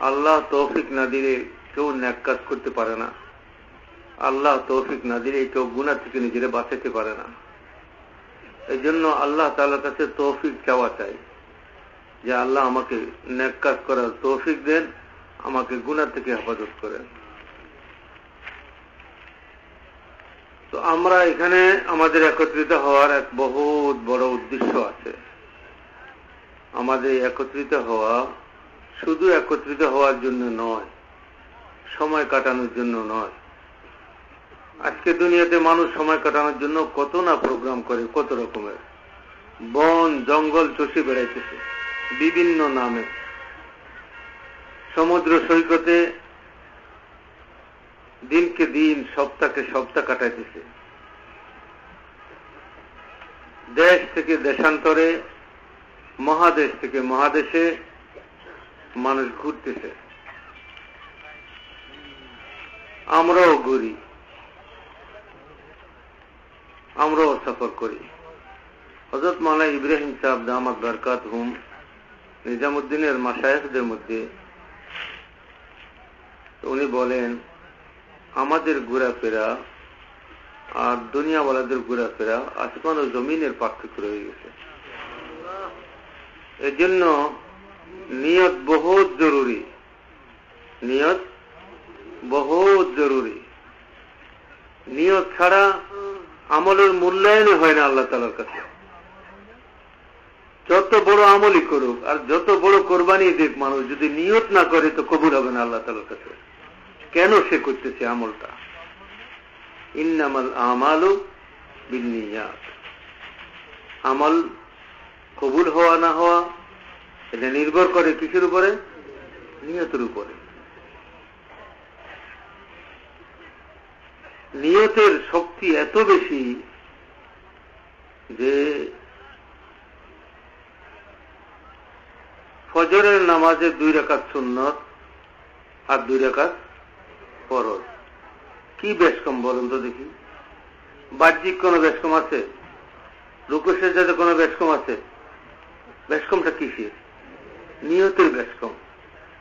আল্লাহ তৌফিক না দিলে কেউ ন্যাক করতে পারে না। আল্লাহ তৌফিক না দিলে কেউ গুণা থেকে নিজেরা বাঁচাতে পারে না। এই জন্য আল্লাহ তালার কাছে তৌফিক চাওয়া চাই যে আল্লাহ আমাকে ন্যাক কাজ করার তৌফিক দেন, আমাকে গুণা থেকে হেফাজত করেন। তো আমরা এখানে আমাদের একত্রিত হওয়ার এক বহুত বড় উদ্দেশ্য আছে। আমাদের একত্রিত হওয়া শুধু একত্রিত হওয়ার জন্য নয়, সময় কাটানোর জন্য নয়। আজকে দুনিয়াতে মানুষ সময় কাটানোর জন্য কত না প্রোগ্রাম করে, কত রকমের। বন, জঙ্গল চষে বেড়াইতেছে, বিভিন্ন নামে। সমুদ্র সৈকতে দিনকে দিন সপ্তাহকে সপ্তাহ কাটাইতেছে। দেশ থেকে দেশান্তরে, মহাদেশ থেকে মহাদেশে মানুষ ঘুরতেছে। আমরাও ঘুরি। আমরাও সফর করি। হজরত মালা ইব্রাহিম সাহেব দামাত বরকাত হুম নিজামুদ্দিনের মাসায়কদের মধ্যে উনি বলেন আমাদের ঘোরাফেরা আর দুনিয়াওয়ালাদের ঘোরাফেরা আসমান ও জমিনের পার্থক্য রয়ে গেছে। এর জন্য নিয়ত বহুত জরুরি। নিয়ত বহুত জরুরি। নিয়ত ছাড়া আমলের মূল্যায়ন হয় না আল্লাহ তালার কাছে। যত বড় আমলই করুক আর যত বড় কোরবানি দিক মানুষ যদি নিয়ত না করে তো কবুল হবে না আল্লাহ তালার কাছে। কেন সে করতেছে আমলটা? ইন্নামাল আমালু বিনিয়াত আমল কবুল হওয়া না হওয়া, এটা নির্ভর করে কিসের উপরে? নিয়তের উপরে। নিয়তের শক্তি এত বেশি যে ফজরের নামাজে দুই রেখাত সুন্নত আর দুই রেখাত ফরজ কি বেশকম বলুন তো দেখি? বাহ্যিক কোন বেশকম আছে? রুকুশের যাতে কোন বেশকম আছে? বেশকমটা কিসের? নিয়তের বেশকম।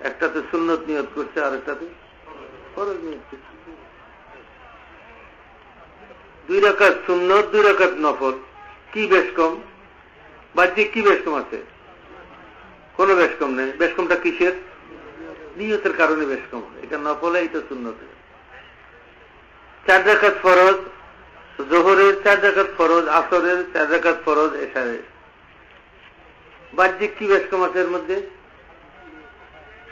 একটাতে সুন্নত নিয়ত করছে আর একটাতে ফরজ নিয়ত করছে। দুই রাকাত সুন্নত, দুই রাকাত নফল। কি বেশকম? বাহ্যিক কি বেশকম আছে? কোন বেশকম নেই। বেশকমটা কিসের? নিয়তের কারণে বেশকম এটা নফলে এটা সুন্নতে। চার রাকাত ফরজ, জোহরের চার রাকাত ফরজ, আসরের চার রাকাত ফরজ এসারের বাহ্যিক কি বেশকম আছে এর মধ্যে?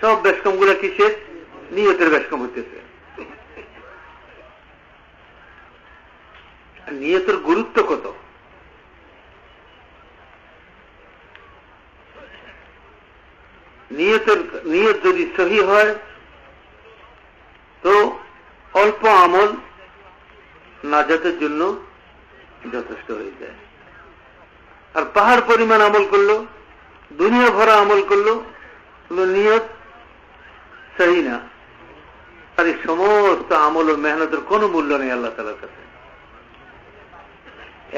সব বেশকমগুলো কিসের? নিয়তের বেশকম হইতেছে। নিয়তের গুরুত্ব কত? নিয়তের, নিয়ত যদি সহি হয়, তো অল্প আমল নাজাতের জন্য যথেষ্ট হয়ে যায়। আর পাহাড় পরিমাণ আমল করল, দুনিয়া ভরা আমল করল নিয়ত সহি না। আর এই সমস্ত আমল ও মেহনতের কোনো মূল্য নেই আল্লাহ তালার কাছে।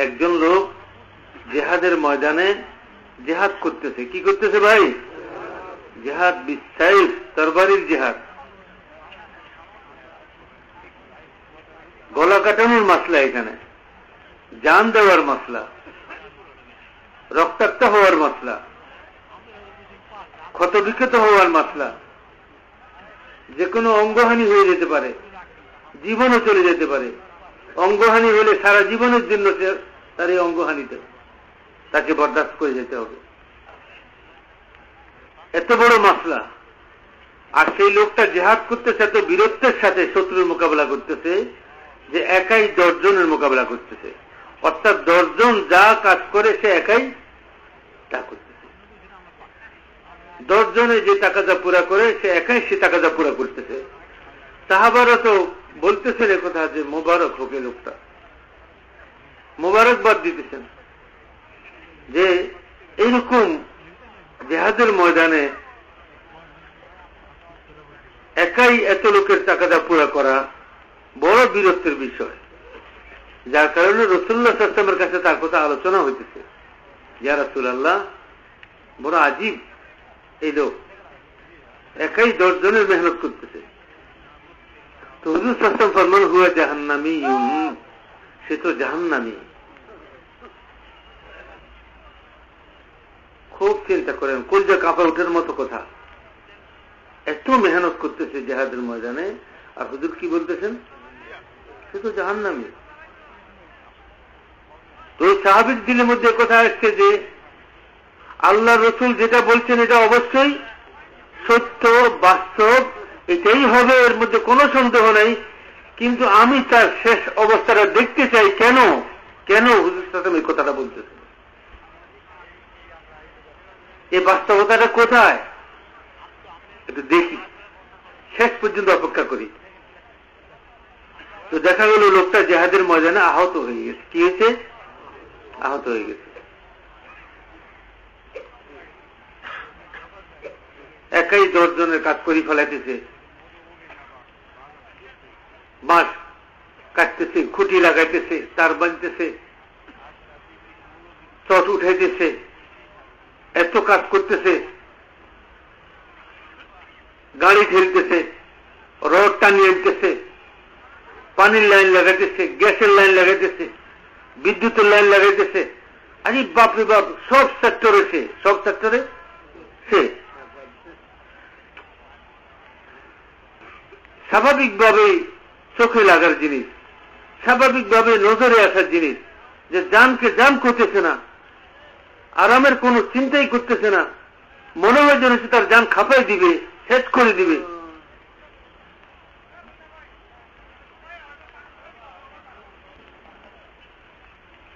একজন লোক জেহাদের ময়দানে জেহাদ করতেছে। কি করতেছে ভাই? জেহাদ বিশ্বাইফ তরবারির জেহাদ। গলা কাটানোর মাসলা এখানে। জান দেওয়ার মাসলা। রক্তাক্ত হওয়ার মাসলা। ক্ষত বিক্ষত হওয়ার মাসলা। যে কোনো অঙ্গহানি হয়ে যেতে পারে। জীবনও চলে যেতে পারে। অঙ্গহানি হলে সারা জীবনের জন্য তার এই অঙ্গহানিতে তাকে বরদাস্ত করে যেতে হবে। এত বড় মাসলা। আর সেই লোকটা জেহাদ করতেছে, এত বীরত্বের সাথে শত্রুর মোকাবেলা করতেছে, যে একাই দশজনের মোকাবেলা করতেছে। অর্থাৎ দশজন যা কাজ করে, সে একাই তা করতেছে। দশজনে যে টাকা যা পুরা করে, সে একাই সে টাকা যা পুরা করতেছে। সাহাবারা তো বলতেছেন কথা যে, মোবারক হোক লোকটা। মোবারকবাদ দিতেছেন। যে, এইরকম জেহাদের ময়দানে একাই এত লোকের টাকাটা পুরা করা বড় বীরত্বের বিষয়। যার কারণে রসুল্লাহ সাল্লামের কাছে তার কথা আলোচনা হইতেছে। ইয়া রাসূলুল্লাহ, বড় আজীব এই লোক। একাই দশ জনের মেহনত করতেছে। তো হুজুর সাল্লাম ফরমান, হুয়া জাহান্নামি, সে তো জাহান্নামী। খুব চিন্তা করেন, কলজা কাপড় উঠের মতো কথা। এত মেহনত করতেছে জেহাদের ময়দানে, আর হুজুর কি বলতেছেন? সে তো জাহান্নামী। তো সাহাবিক দিনের মধ্যে কথা আসছে যে, আল্লাহ রসুল যেটা বলছেন এটা অবশ্যই সত্য, বাস্তব, এটাই হবে, এর মধ্যে কোনো সন্দেহ নেই। কিন্তু আমি তার শেষ অবস্থাটা দেখতে চাই কেন? কেন হুজুর সাথে এই কথাটা বলতেছে এই বাস্তবতাটা কোথায়? একটু দেখি। শেষ পর্যন্ত অপেক্ষা করি। তো দেখা গেল লোকটা জেহাদের ময়দানে আহত হয়ে গেছে। কি হয়েছে? আহত হয়ে গেছে। একাই দশজনের কাজ করি ফেলাইতেছে। বাঁশ কাটতেছে, খুঁটি লাগাইতেছে, তার বাঁধতেছে, চট উঠাইতেছে। এত কাজ করতেছে। গাড়ি ঠেলতেছে রড টানিয়ে আনতেছে, পানির লাইন লাগাইতেছে, গ্যাসের লাইন লাগাইতেছে, বিদ্যুতের লাইন লাগাইতেছে। আরে বাপরে বাপ, সব সেক্টরে সে, সব সেক্টরে সে। স্বাভাবিকভাবে চোখে লাগার জিনিস, স্বাভাবিকভাবে নজরে আসার জিনিস, যে জানকে জান করতেছে না আরামের কোন চিন্তাই করতেছে না। মনে হয় যেন সে তার যান খাপাই দিবে, শেষ করে দিবে।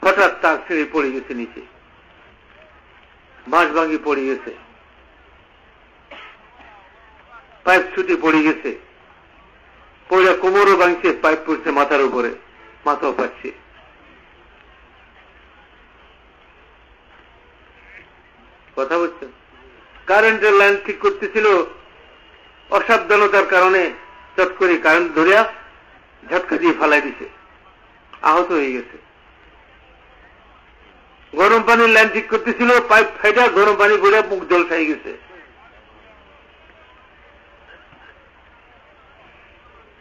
হঠাৎ তার ছেড়ে পড়ে গেছে নিচে। বাঁশ ভাঙি পড়ে গেছে। পাইপ ছুটে পড়ে গেছে। পড়ে কোমরও ভাঙছে, পাইপ পড়ছে মাথার উপরে, মাথাও পাচ্ছে কথা বলছেন কারেন্টের লাইন ঠিক করতেছিল অসাবধানতার কারণে চট করে কারেন্ট ধরিয়া ঝটকা দিয়ে ফালাই দিছে। আহত হয়ে গেছে। গরম পানির লাইন ঠিক করতেছিল, পাইপ ফাইটা গরম পানি পড়ে মুখ জল খাই গেছে।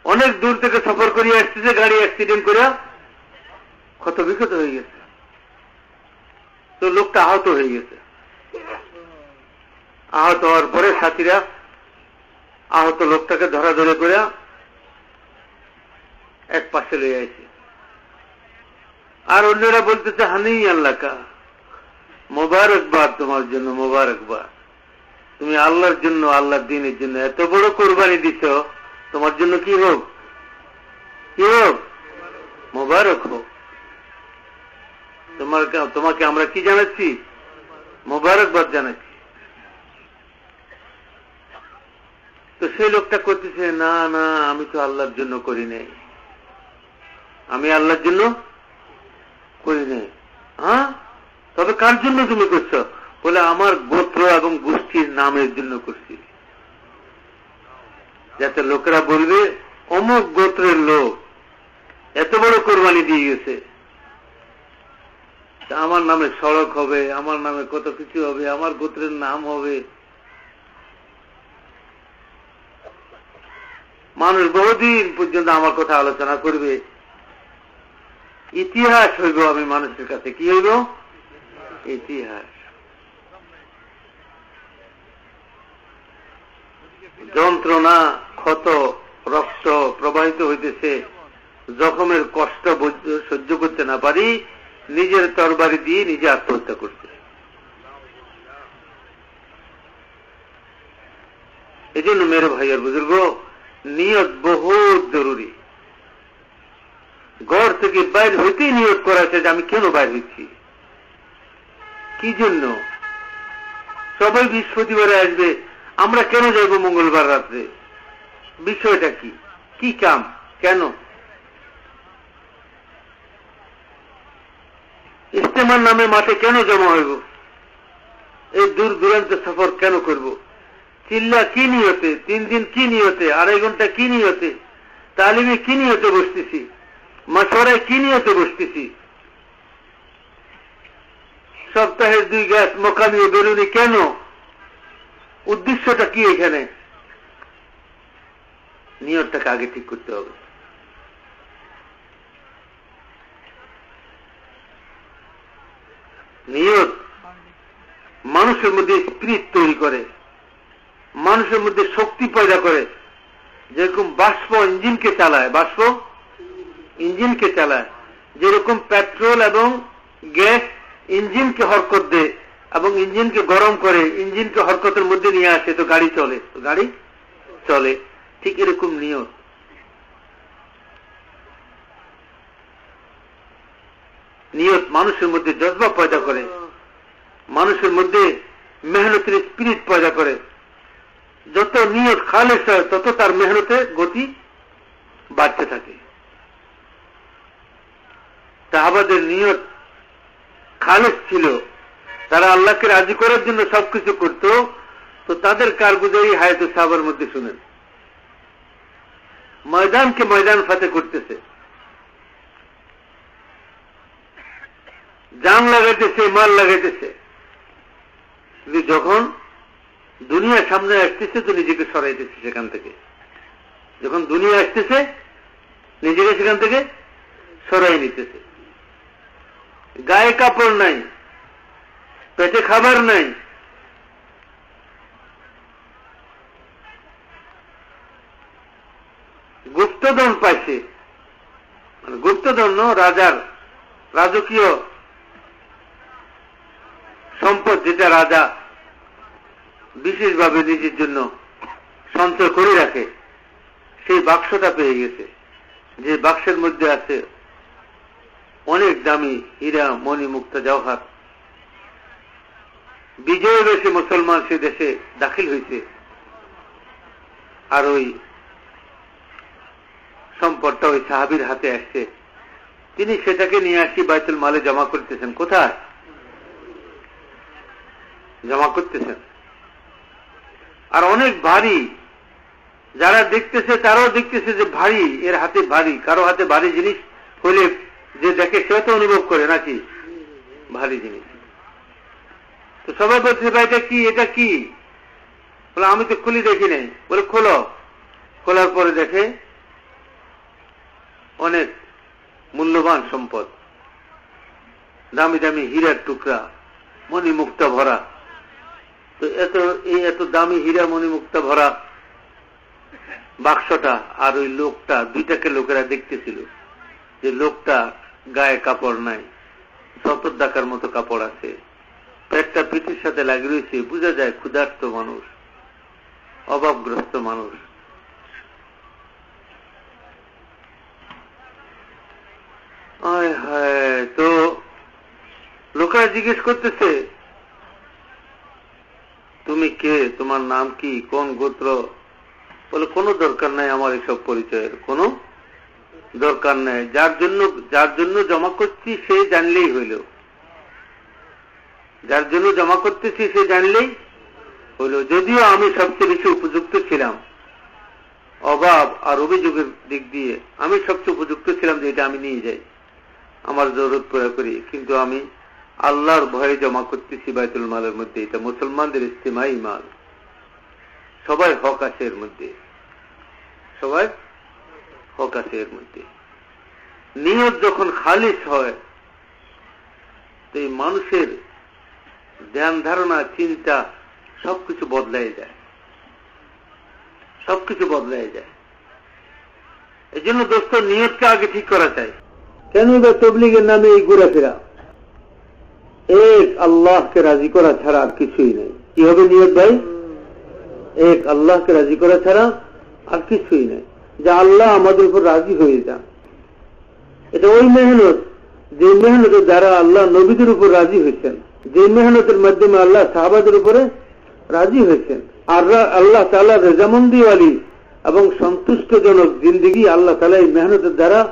অনেক দূর থেকে সফর করিয়া আসতেছে, গাড়ি অ্যাক্সিডেন্ট করিয়া ক্ষত বিক্ষত হয়ে গেছে। তো লোকটা আহত হয়ে গেছে। আহত হওয়ার পরে সাথীরা আহত লোকটাকে ধরাধরে করে এক পাশে লয়ে আইছে আর অন্যরা বলতেছে, হানি আল্লাহ কা মোবারকবাদ তোমার জন্য, মোবারকবাদ। তুমি আল্লাহর জন্য, আল্লাহর দিনের জন্য এত বড় কোরবানি দিছ, তোমার জন্য কি হোক? কি হোক? মোবারক হোক। তোমার তোমাকে আমরা কি জানাচ্ছি? মোবারকবাদ জানাচ্ছি। তো সেই লোকটা করতেছে না না, আমি তো আল্লাহর জন্য করি নাই। আমি আল্লাহর জন্য করি নাই। হ্যাঁ? তবে কার জন্য তুমি করছ? বলে আমার গোত্র এবং গোষ্ঠীর নামের জন্য করছি। যাতে লোকেরা বলবে, অমুক গোত্রের লোক এত বড় কোরবানি দিয়ে গেছে। আমার নামে সড়ক হবে, আমার নামে কত কিছু হবে, আমার গোত্রের নাম হবে। মানুষ বহুদিন পর্যন্ত আমার কথা আলোচনা করবে। ইতিহাস হইব আমি মানুষের কাছে। কি হইব? ইতিহাস। যন্ত্রণা, ক্ষত, রক্ত প্রবাহিত হইতেছে। জখমের কষ্ট সহ্য করতে না পারি। নিজের তরবারি দিয়ে নিজে আত্মহত্যা করছে এই জন্য মেরে ভাইয়ের বুজুর্গ নিয়ত বহুত জরুরি। ঘর থেকে বাইর হইতেই নিয়োগ করা যে আমি কেন বাইর হচ্ছি কি জন্য? সবাই বৃহস্পতিবারে আসবে? আমরা কেন যাইব মঙ্গলবার রাত্রে? বিষয়টা কি? কি কাম? কেন? ইস্তেমার নামে মাঠে কেন জমা হইব? এই দূর দূরান্ত সফর কেন করব? চিল্লা কি নিয়তে? তিন দিন কি নিয়তে? আড়াই ঘণ্টা কি নিয়তে? তালিমে কি নিয়তে বসতেছি? মাসরায় কি নিয়তে বসতেছি? সপ্তাহের দুই গ্যাস মোকামি ও বেরুনি কেন? উদ্দেশ্যটা কি এখানে? নিয়তটাকে আগে ঠিক করতে হবে। নিয়ত মানুষের মধ্যে স্পিরিট তৈরি করে। মানুষের মধ্যে শক্তি পয়দা করে। যেরকম বাষ্প ইঞ্জিনকে চালায়, বাষ্প ইঞ্জিনকে চালায়। যেরকম পেট্রোল এবং গ্যাস ইঞ্জিনকে হরকত দেয় এবং ইঞ্জিনকে গরম করে, ইঞ্জিনকে হরকতের মধ্যে নিয়ে আসে, তো গাড়ি চলে। গাড়ি চলে। ঠিক এরকম নিয়ত নিয়ত মানুষের মধ্যে জজবা পয়দা করে। মানুষের মধ্যে মেহনতের স্পিরিট পয়দা করে। যত নিয়ত খালেস হয় তত তার মেহনতে গতি বাড়তে থাকে। সাহাবাদের নিয়ত খালেস ছিল। তারা আল্লাহকে রাজি করার জন্য সবকিছু করত, তো তাদের কারগুজারি হায়াত সাহাবার মধ্যে শুনেন। ময়দানকে ময়দান ফাতে করতেছে। জাম লাগাইতেছে, মাল লাগাইতেছে। যখন দুনিয়ার সামনে আসতেছে তো নিজেকে সরাইতেছে সেখান থেকে। যখন দুনিয়া আসতেছে, নিজেকে সেখান থেকে সরাই নিতেছে। গায়ে কাপড় নাই, পেটে খাবার নাই। গুপ্তধন পাইছে। মানে গুপ্তধন রাজার রাজকীয় সম্পদ, যেটা রাজা বিশেষভাবে নিজের জন্য সঞ্চয় করে রাখে। সেই বাক্সটা পেয়ে গেছে। যে বাক্সের মধ্যে আছে অনেক দামি হীরা, মণি, মুক্তা, জওহার। বিজয় বেশে মুসলমান সে দেশে দাখিল হয়েছে। আর ওই সম্পদটা ওই সাহাবির হাতে আসছে। তিনি সেটাকে নিয়ে আসি বাইতুল মালে জমা করতেছেন। কোথায়? জমা করতেছেন। আর অনেক ভারী। যারা দেখতেছে, তারাও দেখতেছে যে ভারী, এর হাতে ভারী। কারও হাতে ভারী জিনিস হলে যে দেখে সে তো অনুভব করে নাকি? ভারী জিনিস। তো সবাই বলছে, ভাই, এটা কি? এটা কি? বলে, আমি তো খুলি দেখি নাই। বলে, খোলো। খোলার পরে দেখে, অনেক মূল্যবান সম্পদ। দামি দামি হীরার টুকরা মণি মুক্তা ভরা। এত, এই এত দামি হীরা মণি মুক্তা ভরা বাক্সটা আর ওই লোকটা, দুইটাকে লোকেরা দেখতেছিল যে লোকটা গায়ে কাপড় নাই সতর ডাকার মতো কাপড় আছে। পেটটা পিঠির সাথে লাগিয়ে রয়েছে, বোঝা যায় ক্ষুধার্ত মানুষ, অভাবগ্রস্ত মানুষ। তো লোকেরা জিজ্ঞেস করতেছে তুমি কে? তোমার নাম কি? কোন গোত্র? বলে, কোনো দরকার নাই আমার এসব পরিচয়ের। কোনো দরকার নাই। যার জন্য যার জন্য জমা করছি, সে জানলেই হইল। যার জন্য জমা করতেছি, সে জানলেই হইল। যদিও আমি সবচেয়ে বেশি উপযুক্ত ছিলাম। অভাব আর অভিযোগের দিক দিয়ে আমি সবচেয়ে উপযুক্ত ছিলাম যে এটা আমি নিয়ে যাই। আমার জরুরত পুরা করি। কিন্তু আমি আল্লাহর ভয়ে জমা করতেছি বাইতুল মালের মধ্যে। এটা মুসলমানদের ইস্তেমাই মাল সবাই হক আছে এর মধ্যে। সবাই হক আছে এর মধ্যে। নিয়ত যখন খালিস হয়, তো এই মানুষের ধ্যান, ধারণা, চিন্তা সবকিছু বদলাই যায়। সবকিছু বদলাই যায়। এই জন্য দোস্ত, নিয়তকে আগে ঠিক করা চাই। কেন তবলিগের নামে এই ঘোরাফেরা এক আল্লাহকে রাজি করা ছাড়া আর কিছুই নেই। কি হবে নিয়ত ভাই? এক আল্লাহকে রাজি করা ছাড়া আর কিছুই নেই। যে আল্লাহ আমাদের উপর রাজি হয়ে যান। এটা ওই মেহনত, যে মেহনতের দ্বারা আল্লাহ নবীদের উপর রাজি হয়েছেন, যে মেহনতের মাধ্যমে আল্লাহ সাহাবাদের উপরে রাজি হয়েছেন। আর আল্লাহ তালা রেজামন্দিওয়ালি এবং সন্তুষ্টজনক জিন্দিগি আল্লাহ তালা এই মেহনতের দ্বারা